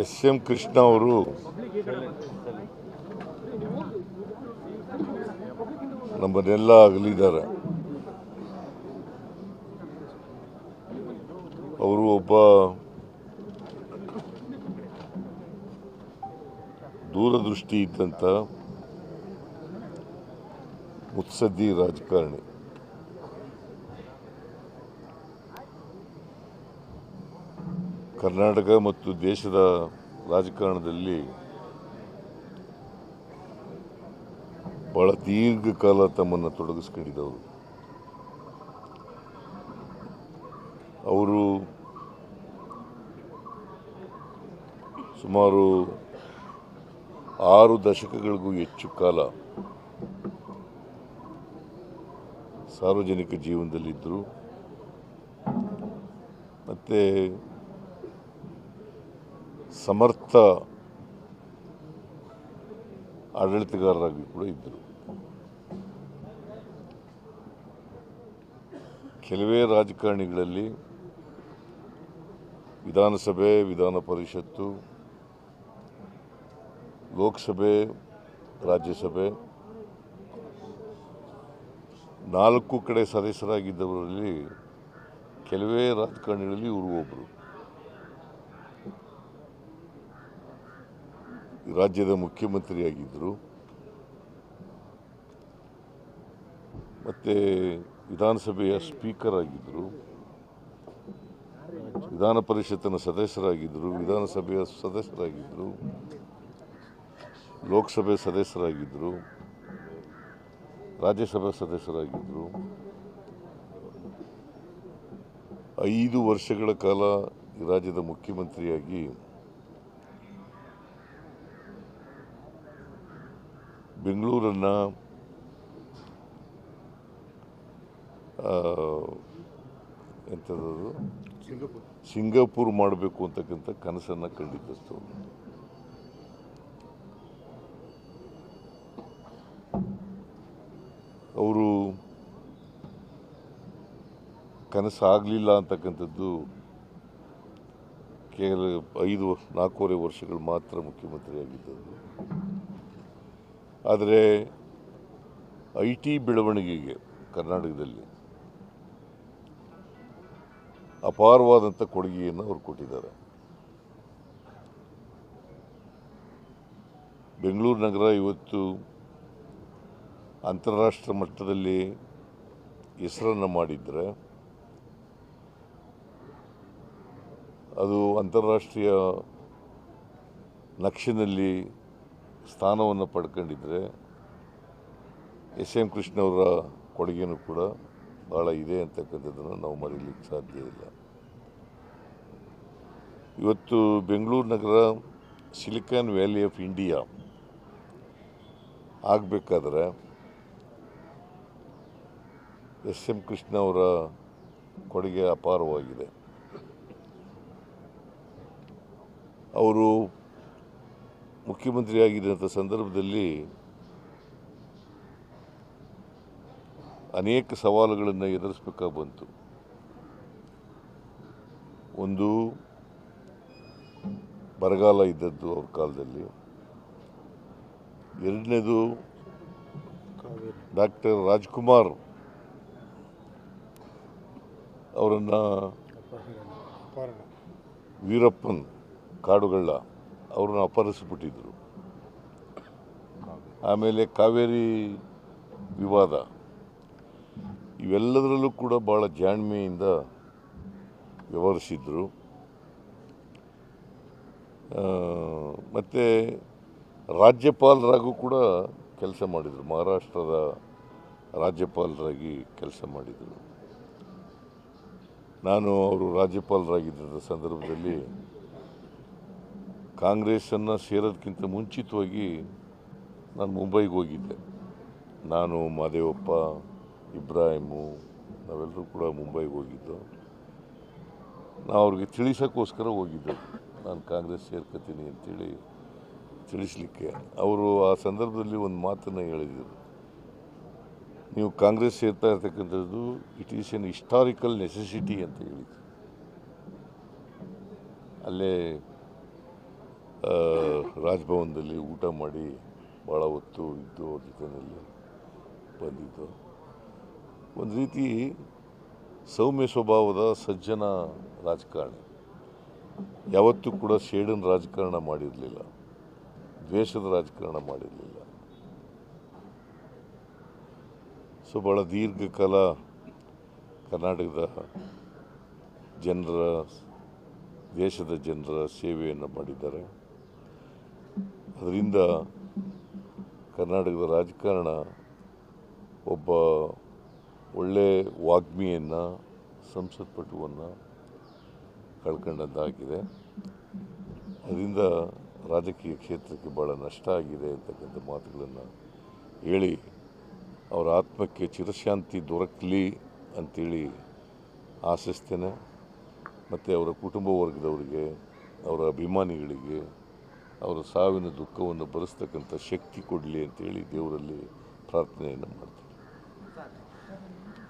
S M Krishna ಅವರು. ನಮ್ಮನ್ನೆಲ್ಲ ಅಗಲಿದ್ದಾರೆ. ಅವರು ಒಬ್ಬ ದೂರದೃಷ್ಟಿ ಇದ್ದಂಥ ಮುತ್ಸದ್ದಿ ರಾಜಕಾರಣಿ. ಕರ್ನಾಟಕ ಮತ್ತು ದೇಶದ ರಾಜಕಾರಣದಲ್ಲಿ ಬಹಳ ದೀರ್ಘಕಾಲ ತಮ್ಮನ್ನು ತೊಡಗಿಸ್ಕೊಂಡಿದ್ದವರು. ಅವರು ಸುಮಾರು ಆರು ದಶಕಗಳಿಗೂ ಹೆಚ್ಚು ಕಾಲ ಸಾರ್ವಜನಿಕ ಜೀವನದಲ್ಲಿದ್ದರು. ಮತ್ತು ಸಮರ್ಥ ಆಡಳಿತಗಾರರಾಗಿ ಕೂಡ ಇದ್ದರು. ಕೆಲವೇ ರಾಜಕಾರಣಿಗಳಲ್ಲಿ ವಿಧಾನಸಭೆ, ವಿಧಾನ ಪರಿಷತ್ತು, ಲೋಕಸಭೆ, ರಾಜ್ಯಸಭೆ, ನಾಲ್ಕು ಕಡೆ ಸದಸ್ಯರಾಗಿದ್ದವರಲ್ಲಿ ಕೆಲವೇ ರಾಜಕಾರಣಿಗಳಲ್ಲಿ ಇವರು ಒಬ್ಬರು ರಾಜ್ಯದ ಮುಖ್ಯಮಂತ್ರಿಯಾಗಿದ್ದರು. ಮತ್ತು ವಿಧಾನಸಭೆಯ ಸ್ಪೀಕರ್ ಆಗಿದ್ದರು. ವಿಧಾನ ಪರಿಷತ್ತಿನ ಸದಸ್ಯರಾಗಿದ್ದರು. ವಿಧಾನಸಭೆಯ ಸದಸ್ಯರಾಗಿದ್ದರು. ಲೋಕಸಭೆ ಸದಸ್ಯರಾಗಿದ್ದರು. ರಾಜ್ಯಸಭಾ ಸದಸ್ಯರಾಗಿದ್ದರು. ಐದು ವರ್ಷಗಳ ಕಾಲ ಈ ರಾಜ್ಯದ ಮುಖ್ಯಮಂತ್ರಿಯಾಗಿ ಬೆಂಗಳೂರನ್ನು ಎಂಥದ್ದು? ಸಿಂಗಾಪುರ್. ಮಾಡಬೇಕು ಅಂತಕ್ಕಂಥ ಕನಸನ್ನು ಕಂಡಿದ್ದಷ್ಟು ಅವರು ಕನಸಾಗಲಿಲ್ಲ ಅಂತಕ್ಕಂಥದ್ದು ಕೇವಲ ಐದು ನಾಲ್ಕೂವರೆ ವರ್ಷಗಳು ಮಾತ್ರ ಮುಖ್ಯಮಂತ್ರಿಯಾಗಿದ್ದದ್ದು. ಆದರೆ ಐ ಟಿ ಬೆಳವಣಿಗೆಗೆ ಕರ್ನಾಟಕದಲ್ಲಿ ಅಪಾರವಾದಂಥ ಕೊಡುಗೆಯನ್ನು ಅವರು ಕೊಟ್ಟಿದ್ದಾರೆ. ಬೆಂಗಳೂರು ನಗರ ಇವತ್ತು ಅಂತಾರಾಷ್ಟ್ರ ಮಟ್ಟದಲ್ಲಿ ಹೆಸರನ್ನು ಮಾಡಿದರೆ ಅದು ಅಂತಾರಾಷ್ಟ್ರೀಯ ನಕ್ಷೆನಲ್ಲಿ ಸ್ಥಾನವನ್ನು ಪಡ್ಕೊಂಡಿದ್ರೆ ಎಸ್ ಎಂ ಕೃಷ್ಣವರ ಕೊಡುಗೆನೂ ಕೂಡ ಭಾಳ ಇದೆ ಅಂತಕ್ಕಂಥದ್ದನ್ನು ನಾವು ಮರೀಲಿಕ್ಕೆ ಸಾಧ್ಯ ಇಲ್ಲ. ಇವತ್ತು ಬೆಂಗಳೂರು ನಗರ ಸಿಲಿಕಾನ್ ವ್ಯಾಲಿ ಆಫ್ ಇಂಡಿಯಾ ಆಗಬೇಕಾದ್ರೆ ಎಸ್ ಎಂ ಕೃಷ್ಣ ಅವರ ಕೊಡುಗೆ ಅಪಾರವಾಗಿದೆ. ಅವರು ಮುಖ್ಯಮಂತ್ರಿಯಾಗಿದ್ದಂಥ ಸಂದರ್ಭದಲ್ಲಿ ಅನೇಕ ಸವಾಲುಗಳನ್ನು ಎದುರಿಸಬೇಕಾಗಿ ಬಂತು. ಒಂದು ಬರಗಾಲ ಇದ್ದದ್ದು ಅವ್ರ ಕಾಲದಲ್ಲಿ. ಎರಡನೇದು ಡಾಕ್ಟರ್ ರಾಜ್ಕುಮಾರ್ ಅವರನ್ನು ವೀರಪ್ಪನ್ ಕಾಡುಗಳ್ಳ ಅವ್ರನ್ನ ಅಪಹರಿಸಿಬಿಟ್ಟಿದ್ರು ಆಮೇಲೆ ಕಾವೇರಿ ವಿವಾದ. ಇವೆಲ್ಲದರಲ್ಲೂ ಕೂಡ ಭಾಳ ಜಾಣ್ಮೆಯಿಂದ ವ್ಯವಹರಿಸಿದ್ರು. ಮತ್ತು ರಾಜ್ಯಪಾಲರಾಗೂ ಕೂಡ ಕೆಲಸ ಮಾಡಿದರು. ಮಹಾರಾಷ್ಟ್ರದ ರಾಜ್ಯಪಾಲರಾಗಿ ಕೆಲಸ ಮಾಡಿದರು. ನಾನು ಅವರು ರಾಜ್ಯಪಾಲರಾಗಿದ್ದ ಸಂದರ್ಭದಲ್ಲಿ ಕಾಂಗ್ರೆಸ್ಸನ್ನು ಸೇರೋದಕ್ಕಿಂತ ಮುಂಚಿತವಾಗಿ ನಾನು ಮುಂಬೈಗೆ ಹೋಗಿದ್ದೆ. ನಾನು, ಮಾದೇವಪ್ಪ, ಇಬ್ರಾಹಿಮು, ನಾವೆಲ್ಲರೂ ಕೂಡ ಮುಂಬೈಗೆ ಹೋಗಿದ್ದು. ನಾವು ಅವ್ರಿಗೆ ತಿಳಿಸೋಕ್ಕೋಸ್ಕರ ಹೋಗಿದ್ದೆ. ನಾನು ಕಾಂಗ್ರೆಸ್ ಸೇರ್ಕೊತೀನಿ ಅಂತೇಳಿ ತಿಳಿಸ್ಲಿಕ್ಕೆ. ಅವರು ಆ ಸಂದರ್ಭದಲ್ಲಿ ಒಂದು ಮಾತನ್ನು ಹೇಳಿದರು. ನೀವು ಕಾಂಗ್ರೆಸ್ ಸೇರ್ತಾ ಇರ್ತಕ್ಕಂಥದ್ದು it is an historical necessity ಅಂತ ಹೇಳಿದ್ರು. ಅಲ್ಲೇ ರಾಜಭವನದಲ್ಲಿ ಊಟ ಮಾಡಿ ಭಾಳ ಹೊತ್ತು ಇದ್ದು ಅವ್ರ ಜೊತೆಯಲ್ಲಿ ಬಂದಿದ್ದು. ಒಂದು ರೀತಿ ಸೌಮ್ಯ ಸ್ವಭಾವದ ಸಜ್ಜನ ರಾಜಕಾರಣಿ. ಯಾವತ್ತೂ ಕೂಡ ಶೇಡನ್ ರಾಜಕಾರಣ ಮಾಡಿರಲಿಲ್ಲ. ದ್ವೇಷದ ರಾಜಕಾರಣ ಮಾಡಿರಲಿಲ್ಲ. ಸೊ ಭಾಳ ದೀರ್ಘಕಾಲ ಕರ್ನಾಟಕದ ಜನರ, ದೇಶದ ಜನರ ಸೇವೆಯನ್ನು ಮಾಡಿದ್ದಾರೆ. ಅದರಿಂದ ಕರ್ನಾಟಕದ ರಾಜಕಾರಣ ಒಬ್ಬ ಒಳ್ಳೆ ವಾಗ್ಮಿಯನ್ನು, ಸಂಸತ್ಪಟುವನ್ನು ಕಳ್ಕೊಂಡದ್ದಾಗಿದೆ. ಅದರಿಂದ ರಾಜಕೀಯ ಕ್ಷೇತ್ರಕ್ಕೆ ಭಾಳ ನಷ್ಟ ಆಗಿದೆ ಅಂತಕ್ಕಂಥ ಮಾತುಗಳನ್ನು ಹೇಳಿ ಅವರ ಆತ್ಮಕ್ಕೆ ಚಿರಶಾಂತಿ ದೊರಕಲಿ ಅಂತೇಳಿ ಆಶಿಸ್ತೇನೆ. ಮತ್ತು ಅವರ ಕುಟುಂಬ ವರ್ಗದವರಿಗೆ, ಅವರ ಅಭಿಮಾನಿಗಳಿಗೆ ಅವರ ಸಾವಿನ ದುಃಖವನ್ನು ಭರಿಸ್ತಕ್ಕಂಥ ಶಕ್ತಿ ಕೊಡಲಿ ಅಂತೇಳಿ ದೇವರಲ್ಲಿ ಪ್ರಾರ್ಥನೆಯನ್ನು ಮಾಡ್ತೀವಿ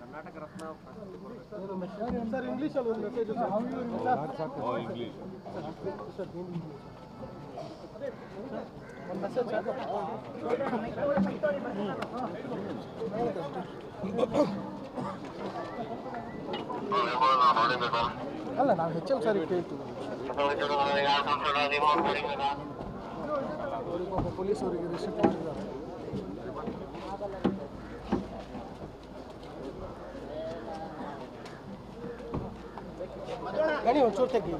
ಕರ್ನಾಟಕ ರತ್ನ ಪ್ರಶಸ್ತಿ ಕೊಡ್ಬೇಕು. ಸರ್. ಇಂಗ್ಲೀಷ್ ಅಲ್ಲಿ ನಾವು ಹೆಚ್ ಸಾರಿ ಸರ್ ಕೇಳ್ತೀವಿ ಅವ್ರಿಗೆ ಒಬ್ಬ ಪೊಲೀಸವರಿಗೆ ರಿಸೀವ್ ಮಾಡಿದ್ದಾರೆ. ಗಣಿ ಒಂಚೂರು ತೆಗೀರಿ